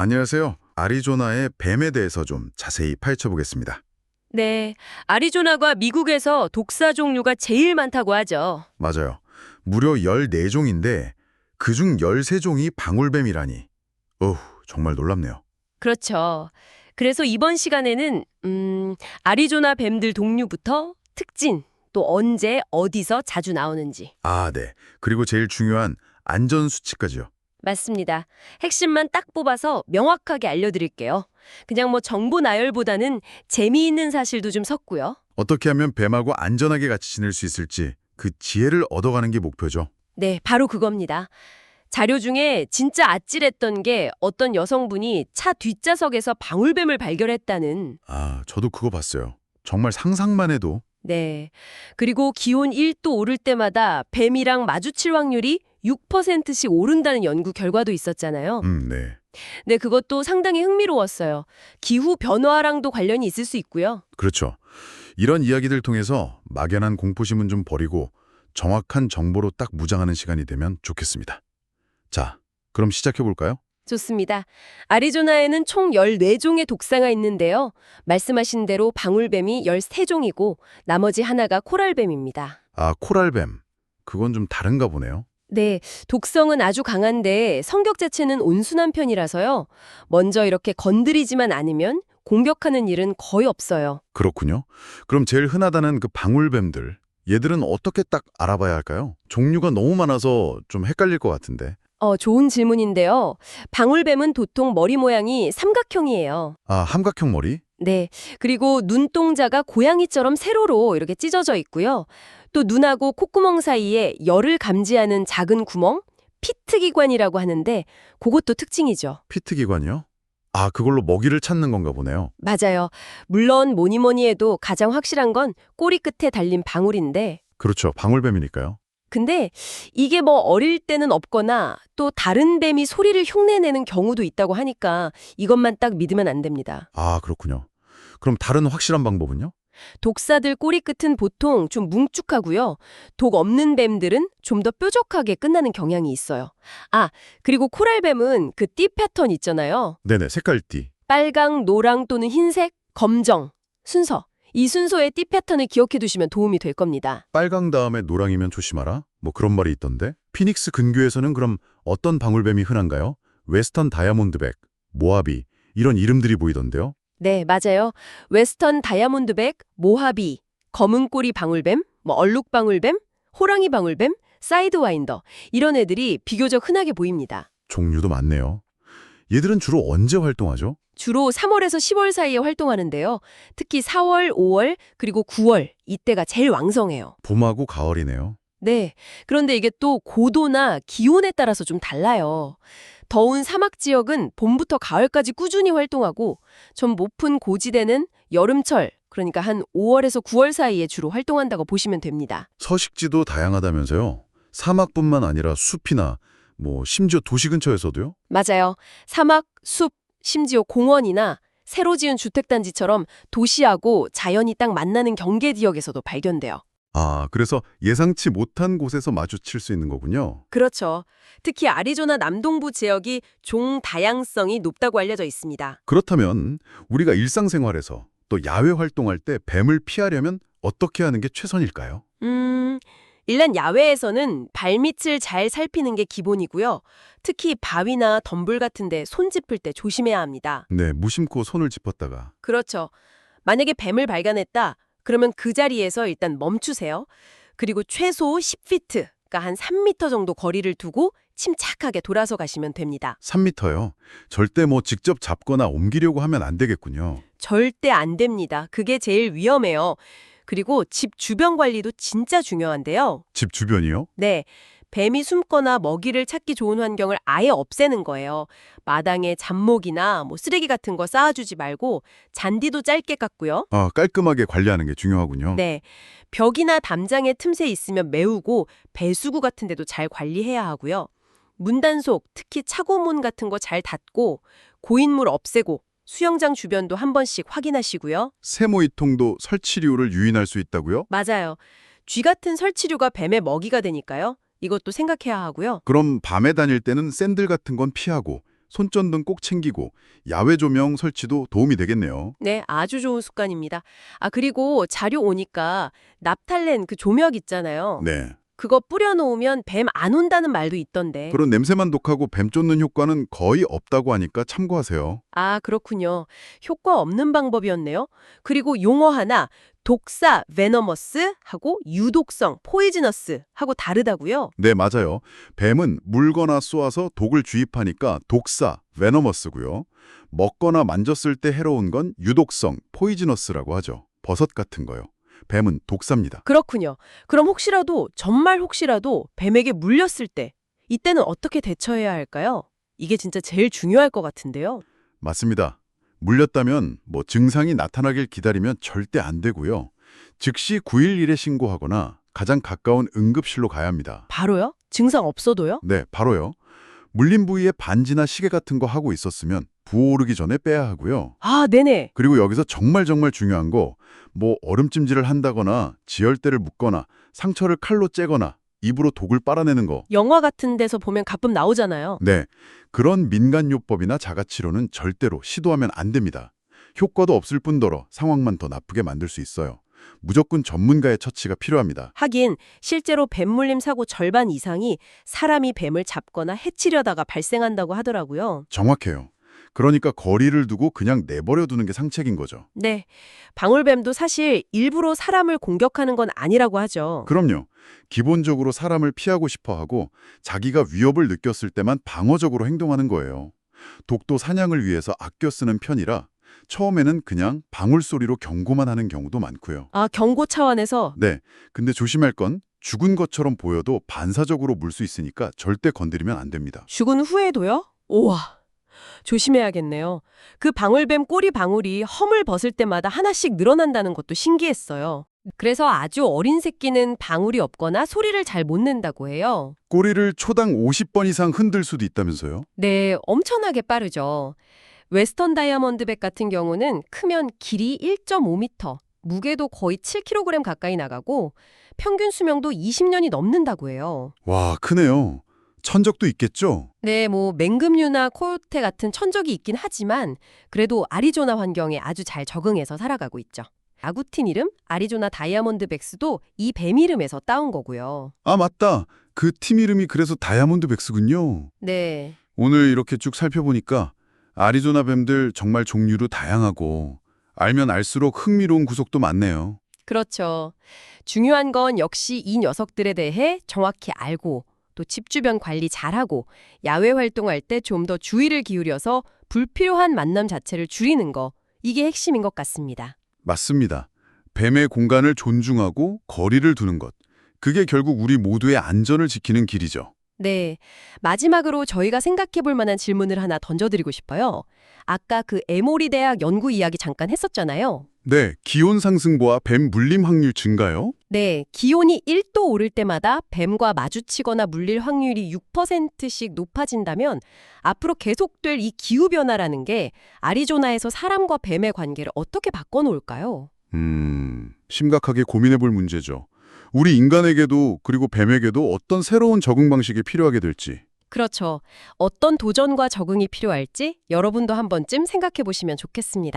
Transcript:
안녕하세요. 아리조나의 뱀에 대해서 좀 자세히 파헤쳐 보겠습니다. 네, 아리조나가 미국에서 독사 종류가 제일 많다고 하죠. 맞아요. 무려 14종인데 그중 13종이 방울뱀이라니. 어후, 정말 놀랍네요. 그렇죠. 그래서 이번 시간에는 음, 아리조나 뱀들 종류부터 특징, 또 언제 어디서 자주 나오는지. 아, 네. 그리고 제일 중요한 안전 수칙까지요. 맞습니다. 핵심만 딱 뽑아서 명확하게 알려드릴게요. 그냥 뭐 정보 나열보다는 재미있는 사실도 좀 섞고요. 어떻게 하면 뱀하고 안전하게 같이 지낼 수 있을지 그 지혜를 얻어가는 게 목표죠. 네, 바로 그겁니다. 자료 중에 진짜 아찔했던 게 어떤 여성분이 차 뒷좌석에서 방울뱀을 발견했다는 아, 저도 그거 봤어요. 정말 상상만 해도 네. 그리고 기온 1도 오를 때마다 뱀이랑 마주칠 확률이 6%씩 오른다는 연구 결과도 있었잖아요. 음, 네. 네, 그것도 상당히 흥미로웠어요. 기후 변화랑도 관련이 있을 수 있고요. 그렇죠. 이런 이야기들 통해서 막연한 공포심은 좀 버리고 정확한 정보로 딱 무장하는 시간이 되면 좋겠습니다. 자, 그럼 시작해 볼까요? 좋습니다. 아리조나에는 총 14종의 독사가 있는데요. 말씀하신 대로 방울뱀이 13종이고 나머지 하나가 코랄뱀입니다. 아, 코랄뱀. 그건 좀 다른가 보네요. 네, 독성은 아주 강한데 성격 자체는 온순한 편이라서요. 먼저 이렇게 건드리지만 않으면 공격하는 일은 거의 없어요. 그렇군요. 그럼 제일 흔하다는 그 방울뱀들. 얘들은 어떻게 딱 알아봐야 할까요? 종류가 너무 많아서 좀 헷갈릴 것 같은데. 어, 좋은 질문인데요. 방울뱀은 보통 머리 모양이 삼각형이에요. 아, 함각형 머리? 네. 그리고 눈동자가 고양이처럼 세로로 이렇게 찢어져 있고요. 또 눈하고 콧구멍 사이에 열을 감지하는 작은 구멍, 피트기관이라고 하는데 그것도 특징이죠. 피트 기관이요? 아, 그걸로 먹이를 찾는 건가 보네요. 맞아요. 물론 뭐니 뭐니 해도 가장 확실한 건 꼬리 끝에 달린 방울인데 그렇죠. 방울뱀이니까요. 근데 이게 뭐 어릴 때는 없거나 또 다른 뱀이 소리를 흉내내는 경우도 있다고 하니까 이것만 딱 믿으면 안 됩니다. 아, 그렇군요. 그럼 다른 확실한 방법은요? 독사들 꼬리 끝은 보통 좀 뭉쭉하고요. 독 없는 뱀들은 좀 더 뾰족하게 끝나는 경향이 있어요. 아, 그리고 코랄뱀은 그 띠 패턴 있잖아요. 네네, 색깔띠. 빨강, 노랑 또는 흰색, 검정, 순서. 이 순서의 띠 패턴을 기억해 두시면 도움이 될 겁니다. 빨강 다음에 노랑이면 조심하라? 뭐 그런 말이 있던데? 피닉스 근교에서는 그럼 어떤 방울뱀이 흔한가요? 웨스턴 다이아몬드백, 모하비 이런 이름들이 보이던데요? 네, 맞아요. 웨스턴 다이아몬드백, 모하비, 검은 꼬리 방울뱀, 뭐 얼룩 방울뱀, 호랑이 방울뱀, 사이드와인더 이런 애들이 비교적 흔하게 보입니다. 종류도 많네요. 얘들은 주로 언제 활동하죠? 주로 3월에서 10월 사이에 활동하는데요. 특히 4월, 5월, 그리고 9월 이때가 제일 왕성해요. 봄하고 가을이네요. 네. 그런데 이게 또 고도나 기온에 따라서 좀 달라요. 더운 사막 지역은 봄부터 가을까지 꾸준히 활동하고 좀 높은 고지대는 여름철, 그러니까 한 5월에서 9월 사이에 주로 활동한다고 보시면 됩니다. 서식지도 다양하다면서요? 사막뿐만 아니라 숲이나 뭐 심지어 도시 근처에서도요? 맞아요. 사막, 숲, 심지어 공원이나 새로 지은 주택단지처럼 도시하고 자연이 딱 만나는 경계 지역에서도 발견돼요. 아, 그래서 예상치 못한 곳에서 마주칠 수 있는 거군요. 그렇죠. 특히 아리조나 남동부 지역이 종 다양성이 높다고 알려져 있습니다. 그렇다면 우리가 일상생활에서 또 야외 활동할 때 뱀을 피하려면 어떻게 하는 게 최선일까요? 음, 일단 야외에서는 발밑을 잘 살피는 게 기본이고요. 특히 바위나 덤불 같은 데 손 짚을 때 조심해야 합니다. 네, 무심코 손을 짚었다가 그렇죠. 만약에 뱀을 발견했다, 그러면 그 자리에서 일단 멈추세요. 그리고 최소 10피트, 그러니까 한 3미터 정도 거리를 두고 침착하게 돌아서 가시면 됩니다. 3미터요. 절대 뭐 직접 잡거나 옮기려고 하면 안 되겠군요. 절대 안 됩니다. 그게 제일 위험해요. 그리고 집 주변 관리도 진짜 중요한데요. 집 주변이요? 네. 뱀이 숨거나 먹이를 찾기 좋은 환경을 아예 없애는 거예요. 마당에 잡목이나 뭐 쓰레기 같은 거 쌓아주지 말고 잔디도 짧게 깎고요. 아, 깔끔하게 관리하는 게 중요하군요. 네. 벽이나 담장의 틈새 있으면 메우고 배수구 같은 데도 잘 관리해야 하고요. 문단속, 특히 차고문 같은 거 잘 닫고 고인물 없애고 수영장 주변도 한 번씩 확인하시고요. 세모이통도 설치류를 유인할 수 있다고요? 맞아요. 쥐 같은 설치류가 뱀의 먹이가 되니까요. 이것도 생각해야 하고요. 그럼 밤에 다닐 때는 샌들 같은 건 피하고 손전등 꼭 챙기고 야외 조명 설치도 도움이 되겠네요. 네, 아주 좋은 습관입니다. 아, 그리고 자료 오니까 납탈렌 그 조명 있잖아요. 네. 그거 뿌려놓으면 뱀 안 온다는 말도 있던데. 그런 냄새만 독하고 뱀 쫓는 효과는 거의 없다고 하니까 참고하세요. 아, 그렇군요. 효과 없는 방법이었네요. 그리고 용어 하나, 독사, venomous 하고 유독성, poisonous 하고 다르다고요? 네, 맞아요. 뱀은 물거나 쏘아서 독을 주입하니까 독사, venomous고요. 먹거나 만졌을 때 해로운 건 유독성, poisonous라고 하죠. 버섯 같은 거요. 뱀은 독사입니다. 그렇군요. 그럼 혹시라도, 정말 혹시라도 뱀에게 물렸을 때, 이때는 어떻게 대처해야 할까요? 이게 진짜 제일 중요할 것 같은데요. 맞습니다. 물렸다면 뭐 증상이 나타나길 기다리면 절대 안 되고요. 즉시 911에 신고하거나 가장 가까운 응급실로 가야 합니다. 바로요? 증상 없어도요? 네, 바로요. 물린 부위에 반지나 시계 같은 거 하고 있었으면 부어오르기 전에 빼야 하고요. 아, 네네. 그리고 여기서 정말 정말 중요한 거, 뭐 얼음찜질을 한다거나 지혈대를 묶거나 상처를 칼로 째거나 입으로 독을 빨아내는 거. 영화 같은 데서 보면 가끔 나오잖아요. 네, 그런 민간요법이나 자가치료는 절대로 시도하면 안 됩니다. 효과도 없을 뿐더러 상황만 더 나쁘게 만들 수 있어요. 무조건 전문가의 처치가 필요합니다. 하긴 실제로 뱀 물림 사고 절반 이상이 사람이 뱀을 잡거나 해치려다가 발생한다고 하더라고요. 정확해요. 그러니까 거리를 두고 그냥 내버려 두는 게 상책인 거죠. 네. 방울뱀도 사실 일부러 사람을 공격하는 건 아니라고 하죠. 그럼요. 기본적으로 사람을 피하고 싶어 하고 자기가 위협을 느꼈을 때만 방어적으로 행동하는 거예요. 독도 사냥을 위해서 아껴 쓰는 편이라 처음에는 그냥 방울소리로 경고만 하는 경우도 많고요. 아, 경고 차원에서 네, 근데 조심할 건 죽은 것처럼 보여도 반사적으로 물 수 있으니까 절대 건드리면 안 됩니다. 죽은 후에도요? 우와. 조심해야겠네요. 그 방울뱀 꼬리 방울이 허물 벗을 때마다 하나씩 늘어난다는 것도 신기했어요. 그래서 아주 어린 새끼는 방울이 없거나 소리를 잘 못 낸다고 해요. 꼬리를 초당 50번 이상 흔들 수도 있다면서요? 네, 엄청나게 빠르죠. 웨스턴 다이아몬드백 같은 경우는 크면 길이 1.5m, 무게도 거의 7kg 가까이 나가고 평균 수명도 20년이 넘는다고 해요. 와, 크네요. 천적도 있겠죠? 네, 뭐 맹금류나 코요테 같은 천적이 있긴 하지만 그래도 아리조나 환경에 아주 잘 적응해서 살아가고 있죠. 아구틴 이름 아리조나 다이아몬드 백스도 이 뱀 이름에서 따온 거고요. 아, 맞다. 그 팀 이름이 그래서 다이아몬드 백스군요. 네, 오늘 이렇게 쭉 살펴보니까 아리조나 뱀들 정말 종류도 다양하고 알면 알수록 흥미로운 구석도 많네요. 그렇죠. 중요한 건 역시 이 녀석들에 대해 정확히 알고 또 집 주변 관리 잘하고 야외 활동할 때 좀 더 주의를 기울여서 불필요한 만남 자체를 줄이는 거 이게 핵심인 것 같습니다. 맞습니다. 뱀의 공간을 존중하고 거리를 두는 것. 그게 결국 우리 모두의 안전을 지키는 길이죠. 네. 마지막으로 저희가 생각해 볼 만한 질문을 하나 던져드리고 싶어요. 아까 그 에모리 대학 연구 이야기 잠깐 했었잖아요. 네, 기온 상승보와 뱀 물림 확률 증가요? 네, 기온이 1도 오를 때마다 뱀과 마주치거나 물릴 확률이 6%씩 높아진다면 앞으로 계속될 이 기후변화라는 게 아리조나에서 사람과 뱀의 관계를 어떻게 바꿔놓을까요? 음, 심각하게 고민해 볼 문제죠. 우리 인간에게도 그리고 뱀에게도 어떤 새로운 적응 방식이 필요하게 될지. 그렇죠. 어떤 도전과 적응이 필요할지 여러분도 한 번쯤 생각해 보시면 좋겠습니다.